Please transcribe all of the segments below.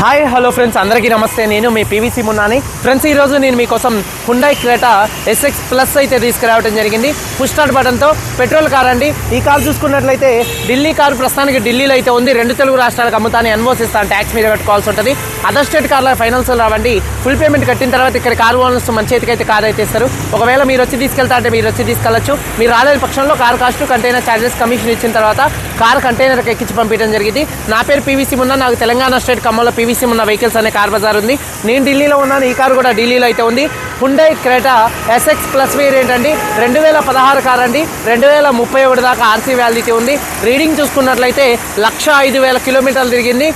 Hi hello friends అందరికీ నమస్తే. నేను మీ పీవీసీ మున్నాని ఫ్రెండ్స్ ఈరోజు నేను మీకోసం హుండాయ్ క్రేటా ఎస్ఎక్స్ ప్లస్ అయితే తీసుకురావడం జరిగింది. పుష్ స్టార్ట్ బటన్తో పెట్రోల్ కార్ అండి. ఈ కార్ చూసుకున్నట్లయితే ఢిల్లీ కారు ప్రస్తుతానికి ఢిల్లీలో అయితే ఉంది. రెండు తెలుగు రాష్ట్రాలకు అమ్ముతాను ఎన్ఓస్ ఇస్తాను ట్యాక్స్ మీద కట్టుకోవాల్సి ఉంటుంది. అదర్ స్టేట్ కార్ల ఫైనాన్స్ రావండి. ఫుల్ పేమెంట్ కట్టిన తర్వాత ఇక్కడ కార్ ఓనర్స్ మంచి చేతికి అయితే కార్ అయితే ఇస్తారు. ఒకవేళ మీరు వచ్చి తీసుకెళ్తా అంటే మీరు వచ్చి తీసుకెళ్ళచ్చు. మీరు రాలేని పక్షంలో car cost container charges commission ఇచ్చిన తర్వాత కార్ కంటైనర్కి ఎక్కించి పంపించడం జరిగింది. నా పేరు పీవీసీ మున్నా నాకు తెలంగాణ స్టేట్ ఖమ్మంలో పీవీసీ ఉన్న వెహికల్స్ అనే కార్ బజార్ ఉంది. నేను ఢిల్లీలో ఉన్నాను ఈ కార్ కూడా ఢిల్లీలో అయితే ఉంది. Hyundai Creta SX plus variant అండి రెండు వేల పదహారు కార్ అండి. రెండు వేల ముప్పై ఒకటి దాకా ఆర్సీ వ్యాలిడిటీ ఉంది. రీడింగ్ చూసుకున్నట్లయితే లక్ష ఐదు వేల కిలోమీటర్లు తిరిగింది.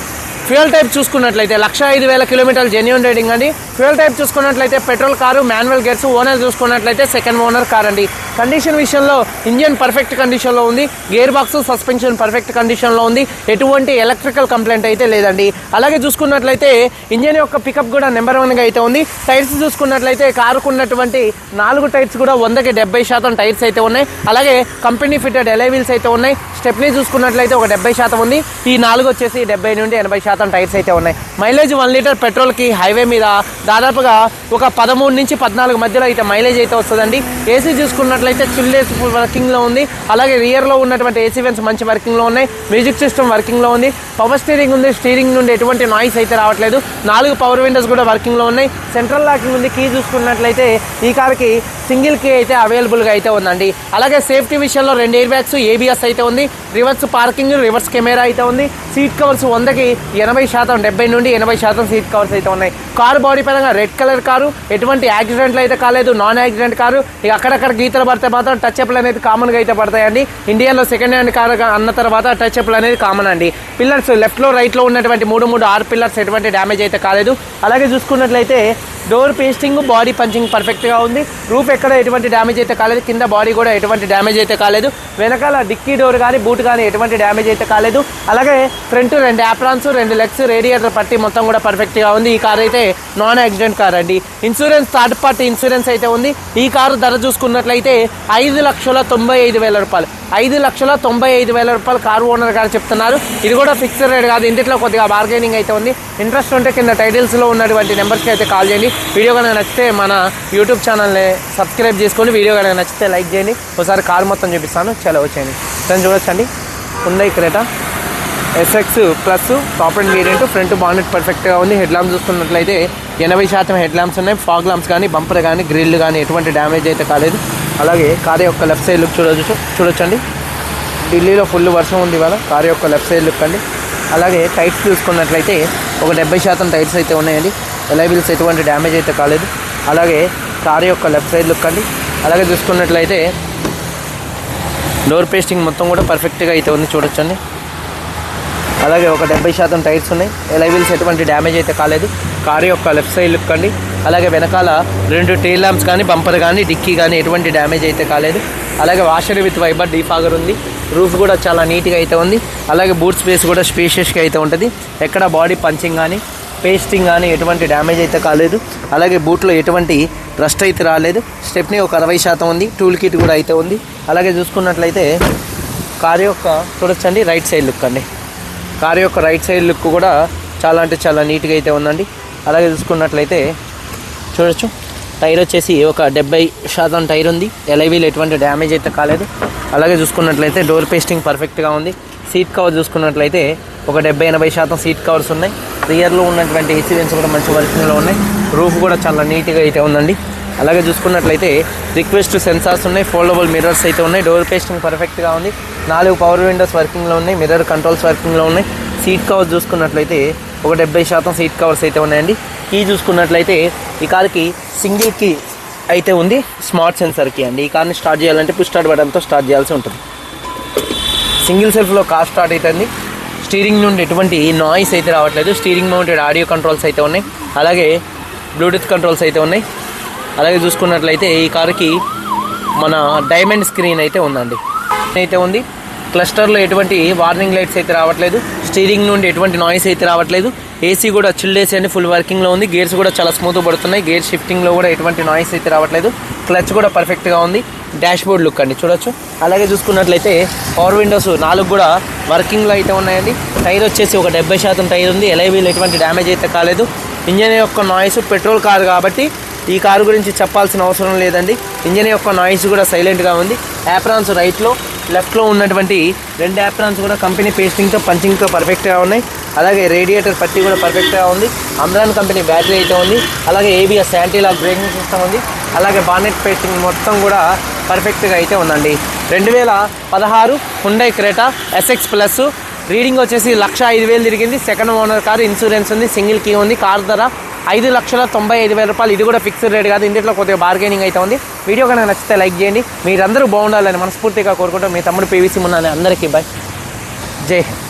ఫ్యూయల్ టైప్ చూసుకున్నట్లయితే లక్ష ఐదు వేల కిలోమీటర్లు జెన్యున్ రేటింగ్ అండి. ఫ్యూయల్ టైప్ చూసుకున్నట్లయితే petrol car manual gears owner చూసుకున్నట్లయితే సెకండ్ ఓనర్ కార్ అండి. కండిషన్ విషయంలో ఇంజిన్ పర్ఫెక్ట్ కండిషన్లో ఉంది. గేర్ బాక్స్ సస్పెన్షన్ పర్ఫెక్ట్ కండిషన్లో ఉంది. ఎటువంటి ఎలక్ట్రికల్ కంప్లైంట్ అయితే లేదండి. అలాగే చూసుకున్నట్లయితే ఇంజిన్ యొక్క పికప్ కూడా నెంబర్ వన్గా అయితే ఉంది. టైర్స్ చూసుకున్నట్లయితే కారుకు ఉన్నటువంటి నాలుగు టైర్స్ కూడా వందకి డెబ్బై శాతం టైర్స్ అయితే ఉన్నాయి. అలాగే కంపెనీ ఫిట్టెడ్ ఎలైవీల్స్ అయితే ఉన్నాయి. స్టెప్నీ చూసుకున్నట్లయితే ఒక డెబ్బై శాతం ఉంది. ఈ నాలుగు వచ్చేసి డెబ్బై నుండి ఎనభై శాతం టైర్స్ అయితే ఉన్నాయి. మైలేజ్ వన్ లీటర్ పెట్రోల్కి హైవే మీద దాదాపుగా ఒక పదమూడు నుంచి పద్నాలుగు మధ్యలో అయితే మైలేజ్ అయితే వస్తుందండి. ఏసీ చూసుకున్నట్లయితే చిల్లేస్ వర్కింగ్లో ఉంది. అలాగే రియర్లో ఉన్నటువంటి ఏసీ వెన్స్ మంచి వర్కింగ్లో ఉన్నాయి. మ్యూజిక్ సిస్టమ్ వర్కింగ్లో ఉంది. పవర్ స్టీరింగ్ ఉంది. స్టీరింగ్ నుండి ఎటువంటి నాయిస్ అయితే రావట్లేదు. నాలుగు పవర్ విండోస్ కూడా వర్కింగ్లో ఉన్నాయి. సెంట్రల్ లాకింగ్ ఉంది. కీ చూసుకున్నట్లయితే ఈ కార్కి సింగిల్ కీ అయితే అవైలబుల్గా అయితే ఉందండి. అలాగే సేఫ్టీ విషయంలో రెండు ఎయిర్ బ్యాగ్స్ ఏబిఎస్ అయితే ఉంది. రివర్స్ పార్కింగ్ రివర్స్ కెమెరా అయితే ఉంది. సీట్ కవర్స్ వందకి ఎనభై శాతం డెబ్బై నుండి ఎనభై శాతం సీట్ కవర్స్ అయితే ఉన్నాయి. కారు బాడీ పరంగా రెడ్ కలర్ కారు ఎటువంటి యాక్సిడెంట్లు అయితే కాలేదు నాన్ యాక్సిడెంట్ కారు ఇక అక్కడక్కడ గీతలు పడితే మాత్రం టచ్ అప్లు అనేది కామన్గా అయితే పడతాయండి. ఇండియాలో సెకండ్ హ్యాండ్ కారు అన్న తర్వాత టచ్ అప్లు అనేది కామన్ అండి. పిల్లర్స్ లెఫ్ట్లో రైట్లో ఉన్నటువంటి మూడు మూడు ఆరు పిల్లర్స్ ఎటువంటి డ్యామేజ్ అయితే కాలేదు. అలాగే చూసుకున్నట్లయితే డోర్ పేస్టింగ్ బాడీ పంచింగ్ పర్ఫెక్ట్గా ఉంది. రూఫ్ ఎక్కడ ఎటువంటి డ్యామేజ్ అయితే కాలేదు. కింద బాడీ కూడా ఎటువంటి డ్యామేజ్ అయితే కాలేదు. వెనకాల డిక్కీ డోర్ కానీ బూట్ కానీ ఎటువంటి డ్యామేజ్ అయితే కాలేదు. అలాగే ఫ్రంట్ రెండు యాప్రాన్స్ రెండు లెగ్స్ రేడియేటర్ పట్టి మొత్తం కూడా పర్ఫెక్ట్గా ఉంది. ఈ కార్ అయితే నాన్ యాక్సిడెంట్ కార్ అండి. ఇన్సూరెన్స్ థర్డ్ పార్టీ ఇన్సూరెన్స్ అయితే ఉంది. ఈ కారు ధర చూసుకున్నట్లయితే ఐదు లక్షల తొంభై ఐదు వేల రూపాయలు. ఐదు లక్షల తొంభై ఐదు వేల రూపాయలు కారు ఓనర్ గారు చెప్తున్నారు. ఇది కూడా ఫిక్స్డ్ రేట్ కాదు ఇంటిలో కొద్దిగా బార్గెనింగ్ అయితే ఉంది. ఇంట్రెస్ట్ ఉంటే కింద టైటిల్స్లో ఉన్నటువంటి నెంబర్స్కి అయితే కాల్ చేయండి. వీడియో కనుక నచ్చితే మన యూట్యూబ్ ఛానల్ని సబ్స్క్రైబ్ చేసుకొని వీడియో కనుక నచ్చితే లైక్ చేయండి. ఒకసారి కారు మొత్తం చూపిస్తాను. చాలా వచ్చేయండి దాన్ని చూడొచ్చండి? ఉందా Creta SX plus top and variant front bonnet పర్ఫెక్ట్గా ఉంది. హెడ్ ల్యాంప్స్ చూసుకున్నట్లయితే ఎనభై శాతం హెడ్ ల్యాంప్స్ ఉన్నాయి. ఫాగ్ ల్యాంప్స్ కానీ బంపర్ కానీ గ్రిల్ కానీ ఎటువంటి డ్యామేజ్ అయితే కాలేదు. అలాగే కార్ యొక్క లెఫ్ట్ సైడ్ లుక్ చూడవచ్చు చూడొచ్చండి. ఢిల్లీలో ఫుల్ వర్షం ఉంది ఇవాళ కార్ యొక్క లెఫ్ట్ సైడ్ లుక్ అండి. అలాగే టైర్స్ చూసుకున్నట్లయితే ఒక డెబ్బై శాతం టైర్స్ అయితే ఉన్నాయండి. ఎలైబిల్స్ ఎటువంటి డ్యామేజ్ అయితే కాలేదు. అలాగే కార్ యొక్క లెఫ్ట్ సైడ్ లుక్ అండి. అలాగే చూసుకున్నట్లయితే డోర్ పేస్టింగ్ మొత్తం కూడా పర్ఫెక్ట్గా అయితే ఉంది చూడొచ్చండి. అలాగే ఒక డెబ్బై శాతం టైర్స్ ఉన్నాయి. ఎలైబిల్స్ ఎటువంటి డ్యామేజ్ అయితే కాలేదు. కారు యొక్క లెఫ్ట్ సైడ్ లుక్ అండి. అలాగే వెనకాల రెండు టైల్ ల్యాంప్స్ కానీ బంపర్ కానీ డిక్కీ కానీ ఎటువంటి డ్యామేజ్ అయితే కాలేదు. అలాగే వాషర్ విత్ వైబర్ డీఫాగర్ ఉంది. రూఫ్ కూడా చాలా నీట్గా అయితే ఉంది. అలాగే బూట్ స్పేస్ కూడా స్పేషియస్గా అయితే ఉంటుంది. ఎక్కడ బాడీ పంచింగ్ కానీ పేస్టింగ్ కానీ ఎటువంటి డ్యామేజ్ అయితే కాలేదు. అలాగే బూట్లో ఎటువంటి రస్ట్ అయితే రాలేదు. స్టెప్ని ఒక అరవై శాతం ఉంది. టూల్ కిట్ కూడా అయితే ఉంది. అలాగే చూసుకున్నట్లయితే కారు యొక్క చూడొచ్చండి రైట్ సైడ్ లుక్ అండి. కారు యొక్క రైట్ సైడ్ లుక్ కూడా చాలా అంటే చాలా నీట్గా అయితే ఉందండి. అలాగే చూసుకున్నట్లయితే చూడొచ్చు. టైర్ వచ్చేసి ఒక డెబ్బై శాతం టైర్ ఉంది. ఎలైవీలు ఎటువంటి డ్యామేజ్ అయితే కాలేదు. అలాగే చూసుకున్నట్లయితే డోర్ పేస్టింగ్ పర్ఫెక్ట్గా ఉంది. సీట్ కవర్ చూసుకున్నట్లయితే ఒక డెబ్బై ఎనభై శాతం సీట్ కవర్స్ ఉన్నాయి. రియర్లో ఉన్నటువంటి ఏసీ వెన్స్ కూడా మంచి వర్కింగ్లో ఉన్నాయి. రూఫ్ కూడా చాలా నీట్గా అయితే ఉందండి. అలాగే చూసుకున్నట్లయితే రిక్వెస్ట్ సెన్సార్స్ ఉన్నాయి. ఫోల్డబుల్ మిర్రర్స్ అయితే ఉన్నాయి. డోర్ పేస్టింగ్ పర్ఫెక్ట్గా ఉంది. నాలుగు పవర్ విండోస్ వర్కింగ్లో ఉన్నాయి. మిర్రర్ కంట్రోల్స్ వర్కింగ్లో ఉన్నాయి. సీట్ కవర్స్ చూసుకున్నట్లయితే ఒక డెబ్బై శాతం సీట్ కవర్స్ అయితే ఉన్నాయండి. కీ చూసుకున్నట్లయితే ఈ కార్కి సింగిల్ కీ అయితే ఉంది స్మార్ట్ సెన్సర్ కీ అండి. ఈ కార్ని స్టార్ట్ చేయాలంటే పుష్ స్టార్ట్ బటన్తో స్టార్ట్ చేయాల్సి ఉంటుంది. సింగిల్ సెల్ఫ్లో కార్ స్టార్ట్ అవుతుంది స్టీరింగ్ నుండి ఎటువంటి నాయిస్ అయితే రావట్లేదు. స్టీరింగ్ మౌంటెడ్ ఆడియో కంట్రోల్స్ అయితే ఉన్నాయి. అలాగే బ్లూటూత్ కంట్రోల్స్ అయితే ఉన్నాయి. అలాగే చూసుకున్నట్లయితే ఈ కారుకి మన డైమండ్ స్క్రీన్ అయితే ఉందండి. అయితే ఉంది. క్లస్టర్లో ఎటువంటి వార్నింగ్ లైట్స్ అయితే రావట్లేదు స్టీరింగ్ నుండి ఎటువంటి నాయిస్ అయితే రావట్లేదు ఏసీ కూడా చిల్డ్ ఏసీ అని ఫుల్ వర్కింగ్లో ఉంది గేర్స్ కూడా చాలా స్మూత్ పడుతున్నాయి గేర్ షిఫ్టింగ్లో కూడా ఎటువంటి నాయిస్ అయితే రావట్లేదు క్లచ్ కూడా పర్ఫెక్ట్గా ఉంది డాష్ బోర్డ్ లుక్ అండి చూడొచ్చు. అలాగే చూసుకున్నట్లయితే పవర్ విండోస్ నాలుగు కూడా వర్కింగ్లో అయితే ఉన్నాయండి టైర్ వచ్చేసి ఒక డెబ్బై శాతం టైర్ ఉంది ఎలైవీలు ఎటువంటి డ్యామేజ్ అయితే కాలేదు ఇంజన్ యొక్క నాయిస్ పెట్రోల్ కారు కాబట్టి ఈ కారు గురించి చెప్పాల్సిన అవసరం లేదండి ఇంజన్ యొక్క నాయిస్ కూడా సైలెంట్గా ఉంది యాప్రాన్స్ రైట్లో లెఫ్ట్లో ఉన్నటువంటి రెండు యాప్రాన్స్ కూడా కంపెనీ పేస్టింగ్తో పంచింగ్తో పర్ఫెక్ట్గా ఉన్నాయి. అలాగే రేడియేటర్ పట్టి కూడా పర్ఫెక్ట్గా ఉంది. అమ్రాన్ కంపెనీ బ్యాటరీ అయితే ఉంది. అలాగే ఏబిఎస్ యాంటీలాక్ బ్రేకింగ్ సిస్టమ్ ఉంది. అలాగే బానెట్ పేస్టింగ్ మొత్తం కూడా పర్ఫెక్ట్గా అయితే ఉందండి. రెండు వేల పదహారు Hyundai Creta SX plus reading వచ్చేసి లక్ష ఐదు వేలు తిరిగింది. సెకండ్ ఓనర్ కారు ఇన్సూరెన్స్ ఉంది. సింగిల్ కీ ఉంది. కార్ ధర ఐదు లక్షల తొంభై ఐదు వేల రూపాయలు. ఇది కూడా ఫిక్స్డ్ రేట్ కాదు. ఇందులో కొద్దిగా బార్గెనింగ్ అయితే ఉంది. వీడియో కనుక నచ్చితే లైక్ చేయండి. మీరందరూ బాగుండాలని మనస్ఫూర్తిగా కోరుకుంటూ మీ తమ్ముడు పీవీసీ ఉన్నాను అందరికీ బాయ్ జై హింద్.